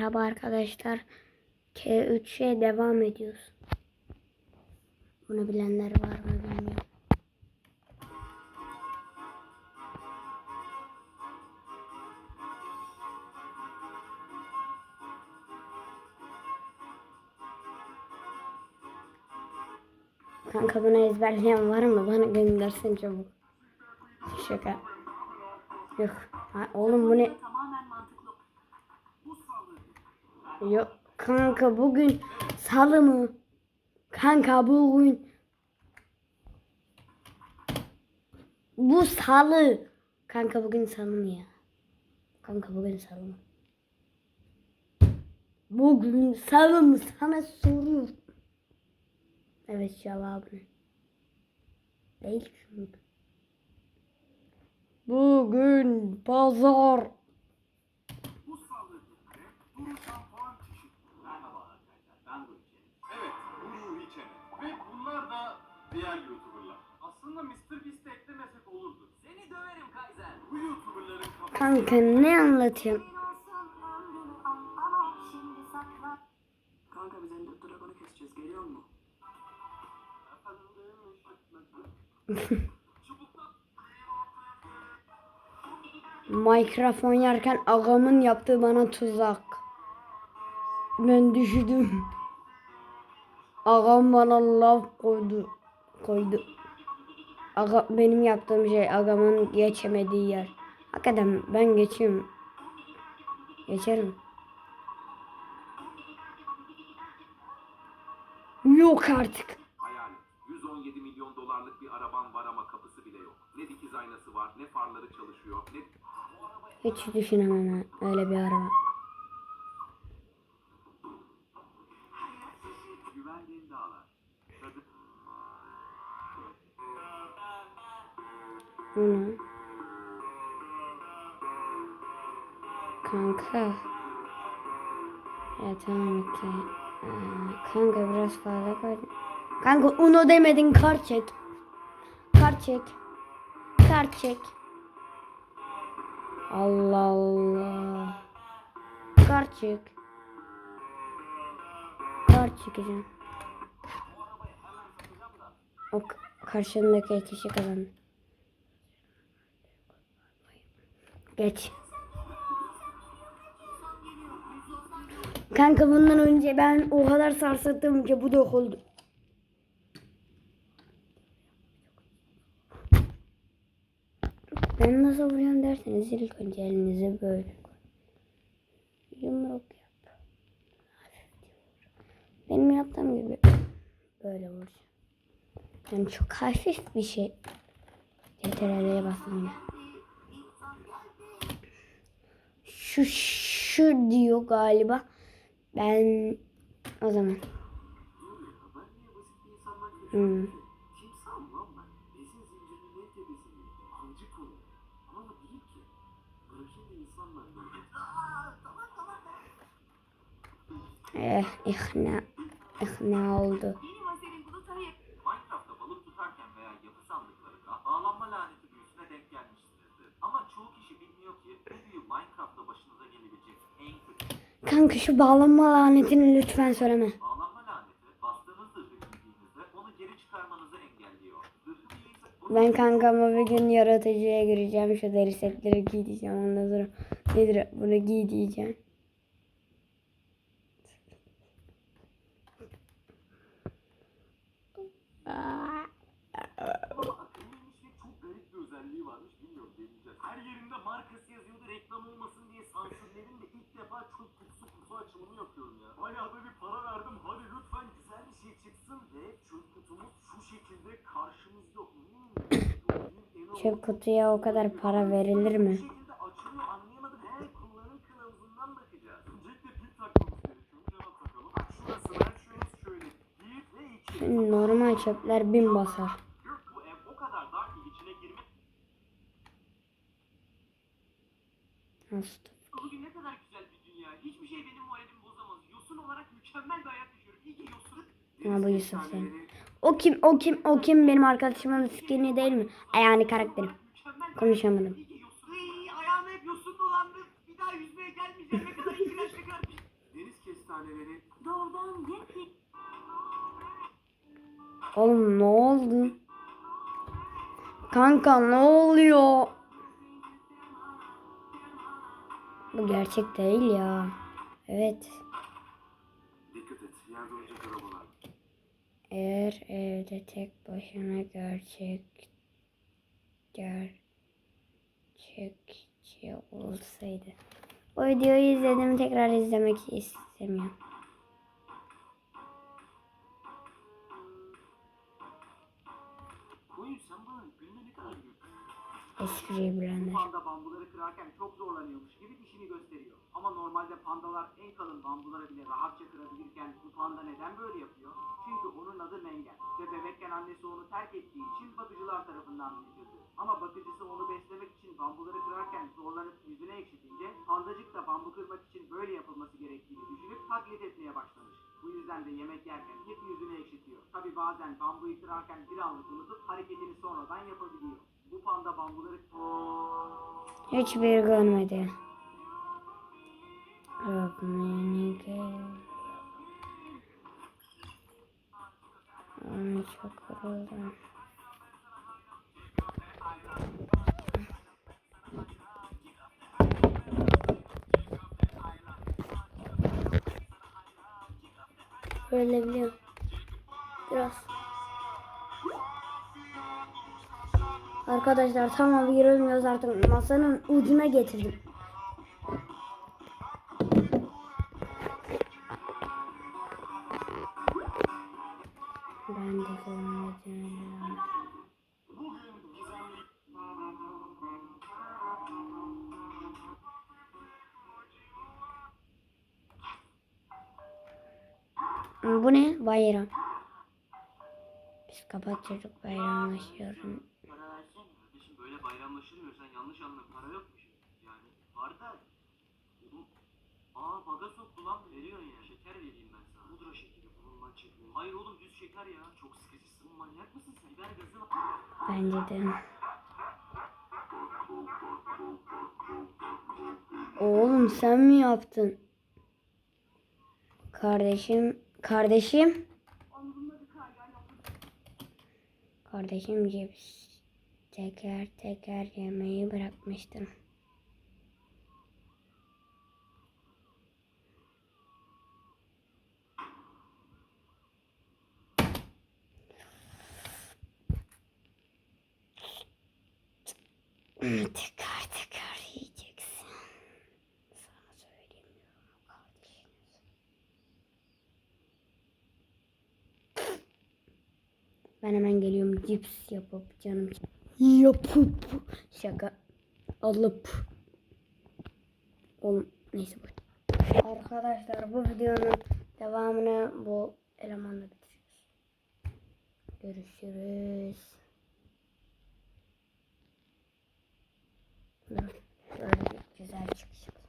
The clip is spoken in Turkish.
Merhaba arkadaşlar. K3'e devam ediyoruz. Bunu bilenler var mı bilmiyorum. Kanka bunu ezberleyen var mı? Bana göndersin çabuk. Şaka. Yok. Ha, oğlum bu ne? Yok kanka bugün salı mı? Kanka bugün bu salı. Kanka bugün salı mı ya? Kanka bugün salı mı? Bugün salı mı? Sana soruyorum. Evet cevabını. Değil çünkü. Bugün pazar. Bu salı diğer YouTuber'lar. Aslında Mr. Beast'i eklemesek olurdu. Seni döverim Kaiser. Bu YouTuber'ların kafası... Kanka ne anlatıyorsun? Kanka biz Ender Dragon'u keseceğiz. Geliyor mu? Mikrofon yerken ağamın yaptığı bana tuzak. Ben düşürdüm. Ağam bana laf koydu. Koydu. Aga, benim yaptığım şey ağamın geçemediği yer. Hakikaten ben geçiyorum. Geçerim. Yok artık. Hayal et. 117 milyon dolarlık bir araban var ama kapısı bile yok. Ne dikiz aynası var, ne farları çalışıyor, ne... Hiç düşünemem öyle bir araba. Bu ne? Kanka. Ya tamam ki. Kanka biraz fazla koydum. Kanka uno demedin kar çek. Kar çek. Kar çek. Allah Allah. Kar çek. Kar çekeceğim. O karşındaki kişi kazandı. Geç. Kanka bundan önce ben o kadar sarsıldım ki bu da oldu. Ben nasıl vuruyorum derseniz ilk önce elinizi böyle. Yumruk yap. Benim yaptığım gibi böyle vuracağım. Yani çok hafif bir şey. CTRL'ye bastım yine. Şu şu diyor galiba. Ben o zaman. Hmm. Kimsem lan ben. Besin zincirinin en tepesindeyim. Avcı konu. Ama bu değil ki. Bırakın da insanlar böyle. Aa, tamam tamam tamam. Eh, ikna, ikna oldu. Yeni Vazelin Bulut Ayı. Minecraft'ta balık tutarken veya yapı sandıklarında bağlanma laneti büyüsüne denk gelmişsinizdir. Ama çoğu kişi bilmiyor ki bu büyü Minecraft'ta başınıza gelebilecek en kötü. Kanka şu bağlanma lanetini lütfen söyleme. Bağlanma laneti bastığınız zırhı giydiğinizde onu geri çıkarmanızı engelliyor. Zırhı onu Ben kankama bir gün yaratıcıya gireceğim. Şu deri setleri giy diyeceğim. Ondan sonra nedir bunu giy diyeceğim. Ama akıllıymış ve çok garip bir özelliği varmış bilmiyorum deneyeceğiz. Her yerinde markası yazıyordu reklam olmasın diye sansürlerin de ilk defa çöp kutusu kutu açılımı yapıyorum ya. Bayağı da bir para verdim hadi lütfen güzel bir şey çıksın ve çöp kutumuz şu şekilde karşımızda. Hmm, en Çöp kutuya o kadar para verilir mi? Şimdi normal çöpler bin basar. Nasıl? Bugün ne kadar güzel bir dünya. Hiçbir şey benim moralimi bozamaz. Yosun olarak mükemmel bir hayat yaşıyorum. İyi ki yosunum. Ha bu Yusuf senin. O kim? O kim? O kim? Benim arkadaşımın skin'i değil mi? Ay, Yani karakterim. Konuşamadım. İyi ki yosun. Iy, ayağıma hep yosun dolandı. Bir daha yüzmeye gelmeyeceğim. Ne kadar iğrenç ne kadar pis. hamleleri Doğrudan yepyeni Oğlum ne oldu? Kanka ne oluyor? Bu gerçek değil ya. Evet. Dikkat et, yerde oyuncak arabalar. Eğer evde tek başına gerçek gerçekçi olsaydı. Bu videoyu izledim tekrar izlemek istemiyorum. Koyun sen bana günde ne kadar gül? Espriyi Bu bilenler. panda bambuları kırarken çok zorlanıyormuş gibi dişini gösteriyor. Ama normalde pandalar en kalın bambuları bile rahatça kırabilirken bu panda neden böyle yapıyor? Çünkü onun adı Mengen ve bebekken annesi onu terk ettiği için bakıcılar tarafından büyütüldü. Ama bakıcısı onu beslemek için bambuları kırarken zorlanıp yüzüne ekşitince pandacık da bambu kırmak için böyle yapılması gerektiğini düşünüp taklit etmeye başlamış. Bu yüzden de yemek yerken hep yüzünü ekşitiyor. Tabi bazen bambuyu kırarken bir anlık unutup hareketini sonradan yapabiliyor. Hiçbir görmedi. Öpmeni gel. Ay çok yoruldum. Böyle biliyorum. Biraz. Arkadaşlar tamam yürümüyoruz artık. Masanın ucuna getirdim. Ben de gizemli Bu ne? Bayram. Biz kapat çocuk bayramlaşıyorum. Bayramlaşılmıyor. Sen yanlış anladın. Para yok mu şimdi? Yani var da. Oğlum. Aa baga soktu lan. Veriyorsun ya. Şeker vereyim ben sana. Pudra şekeri. Bununla çekmiyor. Hayır oğlum düz şeker ya. Çok sıkıcısın. Manyak mısın sen? Biber gazı var. Bence de. Oğlum sen mi yaptın? Kardeşim, kardeşim. Kardeşim cips teker teker yemeği bırakmıştım. Tekrar tekrar yiyeceksin. Sana söylemiyorum kardeşiniz. Ben hemen geliyorum cips yapıp canım yapıp şaka alıp oğlum neyse bu. Arkadaşlar bu videonun devamını bu elemanla bitiriyoruz. Görüşürüz. Böyle güzel çıkış.